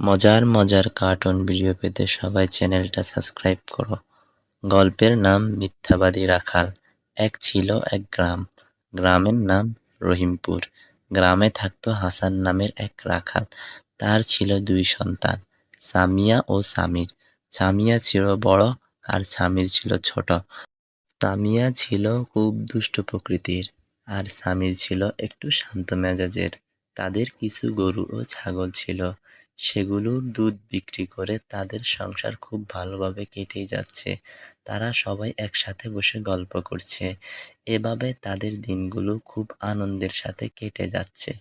মজার মজার cartoon video পেতে সবাই চ্যানেলটা সাবস্ক্রাইব করো। গল্পের নাম মিথ্যাবাদী রাখাল। এক ছিল এক গ্রাম। গ্রামের নাম রহিমপুর। গ্রামে থাকতো হাসান নামের এক রাখাল। তার ছিল দুই সন্তান, সামিয়া ও সামির। সামিয়া ছিল বড় আর সামির ছিল ছোট। সামিয়া ছিল খুব দুষ্ট প্রকৃতির আর সামির ছিল একটু শান্ত মেজাজের। তাদের কিছু গরু ও ছাগল ছিল। সেগুলোর দুধ বিক্রি করে তাদের সংসার খুব ভালোভাবে কেটেই যাচ্ছে। তারা সবাই একসাথে বসে গল্প করছে। এভাবে তাদের দিনগুলো খুব আনন্দের সাথে কেটে যাচ্ছে।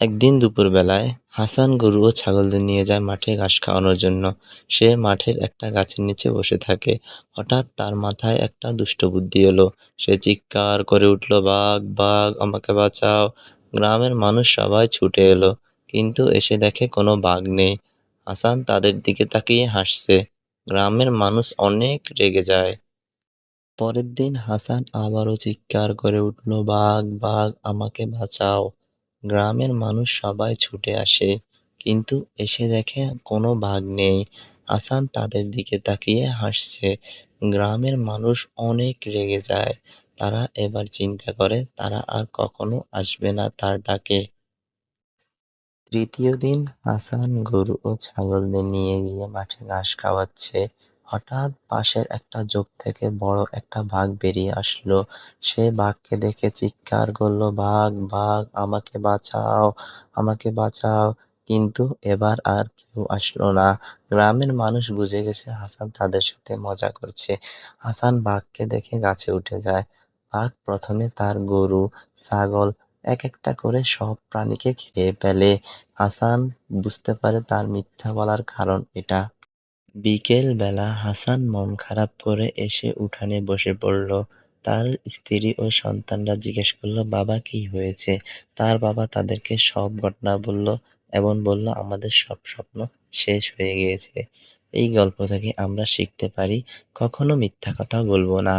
একদিন দুপুরবেলায় হাসান গরু ও ছাগলদের নিয়ে যায় মাঠে ঘাস খাওয়ানোর জন্য। সে মাঠের একটা গাছের নিচে বসে থাকে। হঠাৎ তার মাথায় একটা দুষ্ট বুদ্ধি এলো। সে চিৎকার করে উঠল, বাঘ বাঘ, আমাকে বাঁচাও। গ্রামের মানুষ সবাই ছুটে এলো। কিন্তু এসে দেখে কোনো বাঘ নেই। হাসান তাদের দিকে তাকিয়ে হাসছে। গ্রামের মানুষ অনেক রেগে যায়। পরের দিন হাসান আবারও চিৎকার করে উঠল, বাঘ বাঘ, আমাকে বাঁচাও। গ্রামের মানুষ সবাই ছুটে আসে, কিন্তু এসে দেখে কোনো বাঘ নেই। হাসান তাদের দিকে তাকিয়ে হাসছে। গ্রামের মানুষ অনেক রেগে যায়। তারা এবার চিন্তা করে, তারা আর কখনো আসবে না তার ডাকে। তৃতীয় দিন হাসান গরু ও ছাগলদের নিয়ে গিয়ে মাঠে ঘাস খাওয়াচ্ছে। হঠাৎ পাশের একটা ঝোপ থেকে বড় একটা বাঘ বেরিয়ে আসলো। সে বাঘকে দেখে চিৎকার করল, বাঘ বাঘ, আমাকে বাঁচাও আমাকে বাঁচাও। কিন্তু এবার আর কেউ আসলো না। গ্রামের মানুষ বুঝে গেছে হাসান তাদের সাথে মজা করছে। হাসান বাঘকে দেখে গাছে উঠে যায়। বাঘ প্রথমে তার গরু, ছাগল এক একটা করে সব প্রাণীকে খেয়ে ফেলে। হাসান বুঝতে পারে তার মিথ্যা বলার কারণ এটা। বিকেল বেলা হাসান মন খারাপ করে এসে উঠানে বসে পড়ল। তার স্ত্রী ও সন্তানরা জিজ্ঞেস করল, বাবা, কি হয়েছে? তার বাবা তাদেরকে সব ঘটনা বলল, এবং বলল, আমাদের সব স্বপ্ন শেষ হয়ে গিয়েছে। এই গল্প থেকে আমরা শিখতে পারি, কখনো মিথ্যা কথা বলব না।